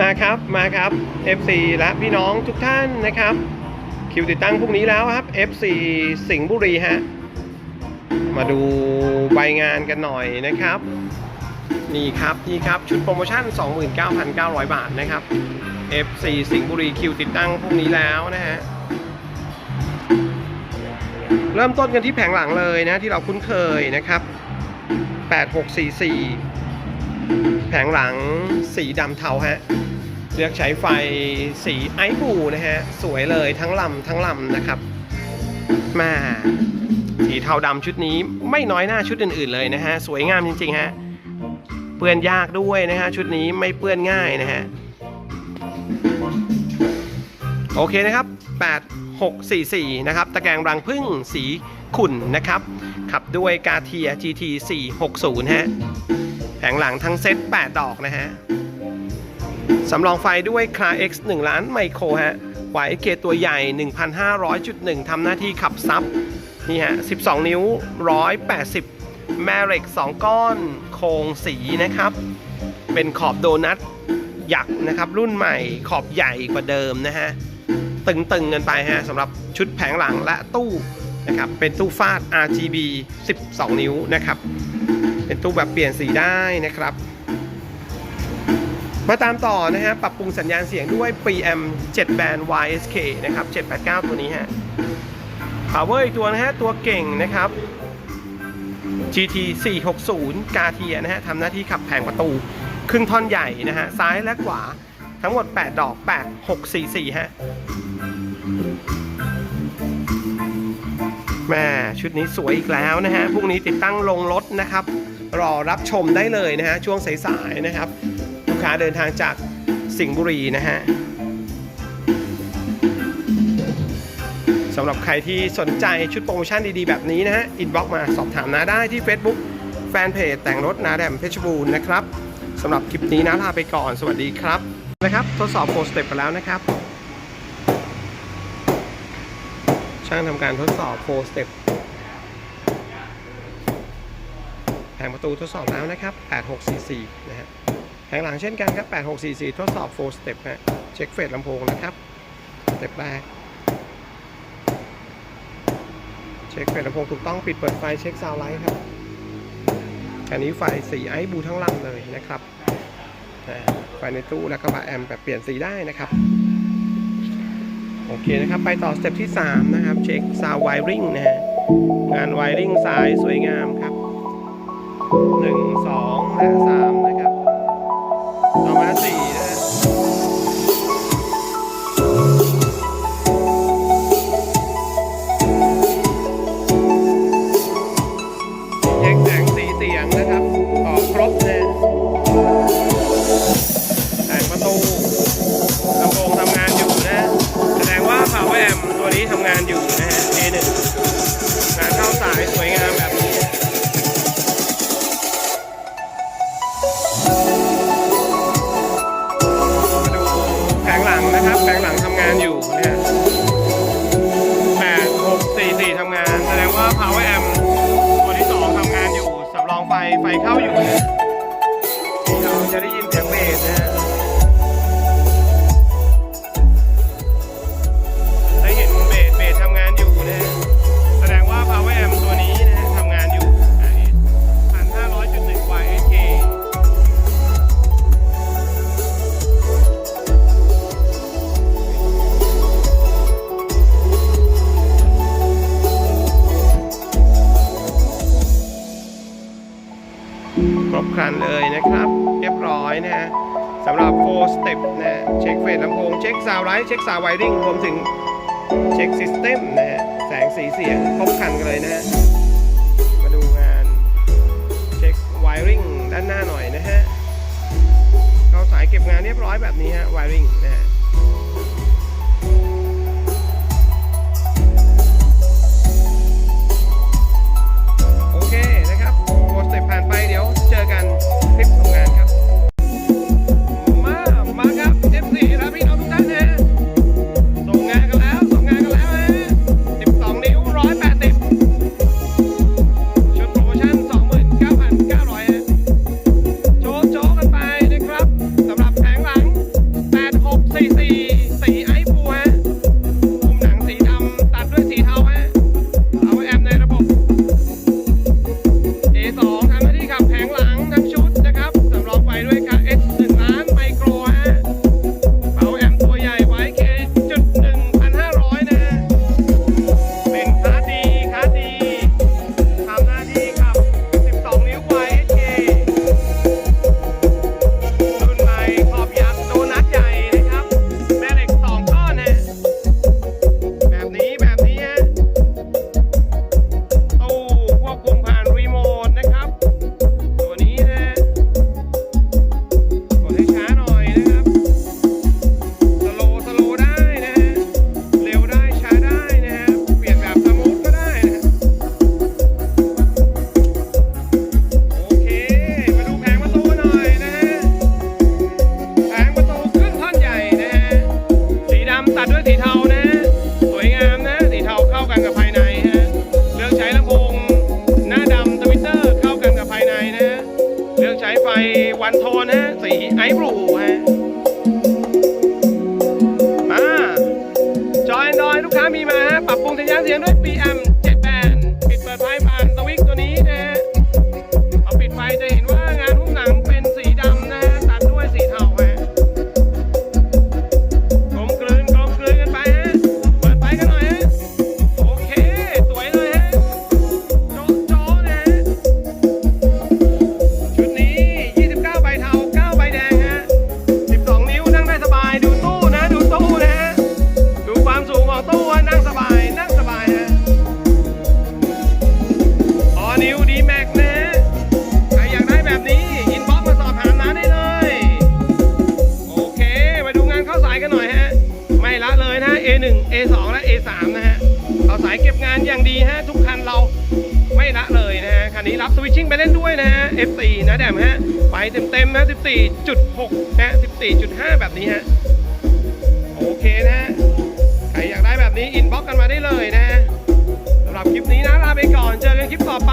มาครับมาครับ FC และพี่น้องทุกท่านนะครับ คิวติดตั้งพรุ่งนี้แล้วครับ FC สิงห์บุรีฮะมาดูใบงานกันหน่อยนะครับ นี่ครับนี่ครับชุดโปรโมชั่น 29,900 บาทนะครับ FC สิงห์บุรีคิวติดตั้งพรุ่งนี้แล้วนะฮะเริ่มต้นกันที่แผงหลังเลยนะที่เราคุ้นเคยนะครับ 8644 แผงหลังสีดำเทาฮะเลือกใช้ไฟสีไอบูนะฮะ สวยเลยทั้งลำทั้งลำนะครับมาสีเทาดำชุดนี้ไม่น้อยหน้าชุดอื่นๆเลยนะฮะ สวยงามจริงๆฮะ เปื้อนยากด้วยนะฮะ ชุดนี้ไม่เปื้อนง่ายนะฮะ โอเคนะครับ 8644 นะครับ ตะแกรงรังพึ่งสีขุ่นนะครับ ขับด้วยกาเทีย GT 460 ฮะ แผงหลังทั้งเซต 8 ดอกนะฮะ สำรองไฟด้วย c l a X 1 ล้านไมโครฮะ YK ตัวใหญ่ 1,500.1ทำหน้าที่ขับซับนี่ฮะ 12 นิ้ว 180 แม่เหล็ก 2 ก้อนโครงสีนะครับ เป็นขอบโดนัทหยักนะครับ รุ่นใหม่ขอบใหญ่กว่าเดิมนะฮะ ตึงๆกันไปฮะสำหรับชุดแผงหลังและตู้นะครับ เป็นตู้ฟาด RGB 12 นิ้วนะครับ เป็นตู้แบบเปลี่ยนสีได้นะครับ มาตามต่อนะฮะ ปรับปรุงสัญญาณเสียงด้วย preamp 7แบนด์ YSK นะครับ 789 ตัวนี้ฮะ power อีกตัวนะฮะ ตัวเก่งนะครับ GT 460กาเทียนะฮะทำหน้าที่ขับแผงประตู ครึ่งท่อนใหญ่นะฮะ ซ้ายและขวาทั้งหมด 8 ดอก 8 6 4 4 ฮะแม่ชุดนี้สวยอีกแล้วนะฮะ พรุ่งนี้ติดตั้งลงรถนะครับ รอรับชมได้เลยนะฮะช่วงสายๆนะครับ ลูกค้าเดินทางจากสิงห์บุรีนะฮะสำหรับใครที่สนใจชุดโปรโมชั่นดีๆแบบนี้นะฮะอินบ็อกมาสอบถามนาได้ที่ Facebook แฟนเพจแต่งรถนาแดมเพชรบูรณ์นะครับสำหรับคลิปนี้นะลาไปก่อนสวัสดีครับนะครับ ทดสอบโฟสเต็ปไปแล้วนะครับ ช่างทำการทดสอบโฟสเต็ปแผง ประตูทดสอบแล้วนะครับ 8644 นะฮะแผงหลังเช่นกันครับ 8644 ทดสอบ 4 step ฮะ เช็คเฟสลำโพงนะครับ สเต็ปแรก เช็คเฟสลำโพงถูกต้องปิดเปิดไฟเช็คซาวไลท์ครับอันนี้ไฟสีไอบูทั้งลำเลยนะครับไฟในตู้แล้วก็บาแอมแบบเปลี่ยนสีได้นะครับ โอเคนะครับ ไปต่อสเต็ปที่ 3 นะครับ เช็คซาวไวริงนะฮะงานไวริงสายสวยงามครับ 1 2 และ 3 นะครับ ต่อมา 4านอยู่นะฮะแปดหกสี่สี่ทำงาน แสดงว่า power amp ตัวที่สองทำงานอยู่สำรองไฟไฟเข้าอยู่นะฮะเราจะได้ยินเสียงเบสนะฮะ ครบครันเลยนะครับ เรียบร้อยนะฮะสำหรับ 4 step นะเช็คเฟสลำโพง เช็คซาวไลท์เช็คซาวไวริงรวมถึงเช็คซิสเต็มนะฮะแสงสีเสียงครบครันกันเลยนะฮะมาดูงานเช็คไวริงด้านหน้าหน่อยนะฮะ เข้าสายเก็บงานเรียบร้อยแบบนี้ฮะไวริงนะฮะ ลูกค้ามีมาฮะปรับปรุงสัญญาณเสียงด้วย PM A2 และ A3 นะฮะเอาสายเก็บงานอย่างดีฮะทุกคันเราไม่ละเลยนะฮะคันนี้รับสวิตชิ่งไปเล่นด้วยนะฮะ F4 นะแดมฮะไปเต็มๆนะ14.6ฮะ14.5 แบบนี้ฮะโอเคนะฮะใครอยากได้แบบนี้อินบ็อกกันมาได้เลยนะฮะสำหรับคลิปนี้นะลาไปก่อนเจอกันคลิปต่อไป